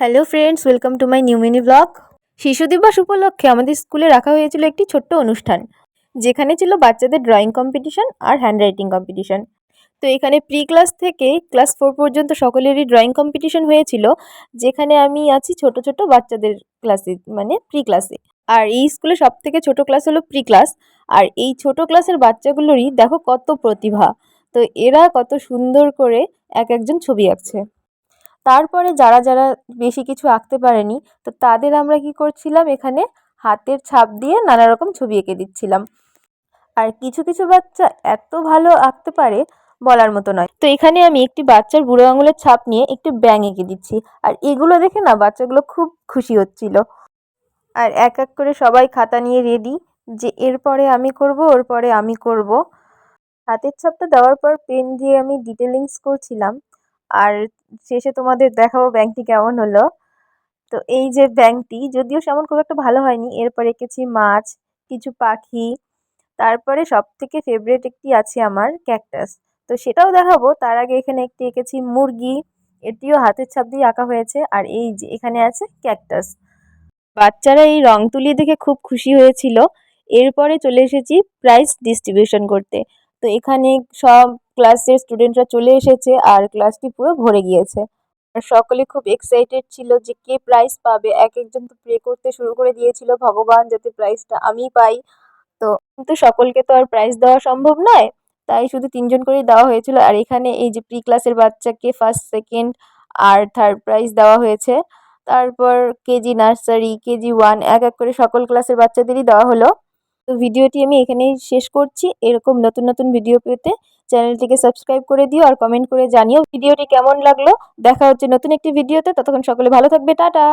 Hello friends welcome to my new mini blog শিশু দিবস উপলক্ষে আমাদের স্কুলে রাখা হয়েছিল একটি ছোট্ট অনুষ্ঠান, যেখানে ছিল বাচ্চাদের ড্রয়িং কম্পিটিশন আর হ্যান্ড রাইটিং কম্পিটিশন তো এখানে প্রি ক্লাস থেকে ক্লাস ফোর পর্যন্ত সকলেরই ড্রয়িং কম্পিটিশন হয়েছিল, যেখানে আমি আছি ছোট ছোট বাচ্চাদের ক্লাসে মানে প্রি ক্লাসে আর এই স্কুলে সব থেকে ছোটো ক্লাস হলো প্রি ক্লাস আর এই ছোট ক্লাসের বাচ্চাগুলোরই দেখো কত প্রতিভা। তো এরা কত সুন্দর করে এক একজন ছবি আঁকছে। তারপরে যারা যারা বেশি কিছু আঁকতে পারেনি, তো তাদের আমরা কি করছিলাম? এখানে হাতের ছাপ দিয়ে নানা রকম ছবি এঁকে দিচ্ছিলাম। আর কিছু কিছু বাচ্চা এত ভালো আঁকতে পারে বলার মতো নয়। তো এখানে আমি একটি বাচ্চার বুড়ো আঙুলের ছাপ নিয়ে একটি ব্যাং এঁকে দিচ্ছি। আর এগুলো দেখে না বাচ্চাগুলো খুব খুশি হচ্ছিল। আর এক এক করে সবাই খাতা নিয়ে রেডি যে এরপরে আমি করব ওর পরে আমি করব। হাতের ছাপটা দেওয়ার পর পেন দিয়ে আমি ডিটেলিংস করছিলাম। আর শেষে তোমাদের দেখাবো ব্যাংকটি কেমন হলো। তো এই যে ব্যাংকটি, যদিও সেমন খুব একটা ভালো হয়নি, এরপর এঁকেছি মাছ, কিছু পাখি, তারপরে সব থেকে ফেভারেট একটি আছে আমার ক্যাকটাস তো সেটাও দেখাবো, তার আগে এখানে একটি এঁকেছি মুরগি, এটিও হাতের ছাপ দিয়ে আঁকা হয়েছে, আর এই যে এখানে আছে ক্যাকটাস বাচ্চারা এই রং তুলি দেখে খুব খুশি হয়েছিল। এরপরে চলে এসেছি প্রাইজ ডিস্ট্রিবিউশন করতে। তো এখানে সব ক্লাসের স্টুডেন্টরা চলে এসেছে আর ক্লাসটি পুরো ভরে গিয়েছে। আর সকলে খুব এক্সাইটেড ছিল যে কে প্রাইজ পাবে। এক একজন তো প্রে করতে শুরু করে দিয়েছিল, ভগবান, যাতে প্রাইজটা আমি পাই। তো কিন্তু সকলকে তো আর প্রাইজ দেওয়া সম্ভব নয়। তাই শুধু তিনজন করেই দেওয়া হয়েছিল। আর এখানে এই যে প্রি ক্লাসের বাচ্চাকে ফার্স্ট সেকেন্ড আর থার্ড প্রাইজ দেওয়া হয়েছে। তারপর কেজি নার্সারি কেজি ওয়ান এক এক করে সকল ক্লাসের বাচ্চাদেরই দেওয়া হলো। তো ভিডিওটি আমি এখানেই শেষ করছি। এরকম নতুন নতুন ভিডিও পেতে চ্যানেলটিকে সাবস্ক্রাইব করে দিও আর কমেন্ট করে জানিও ভিডিওটি কেমন লাগল। দেখা হচ্ছে নতুন একটি ভিডিওতে। ততক্ষণ সকলে ভালো থাকবে। টাটা!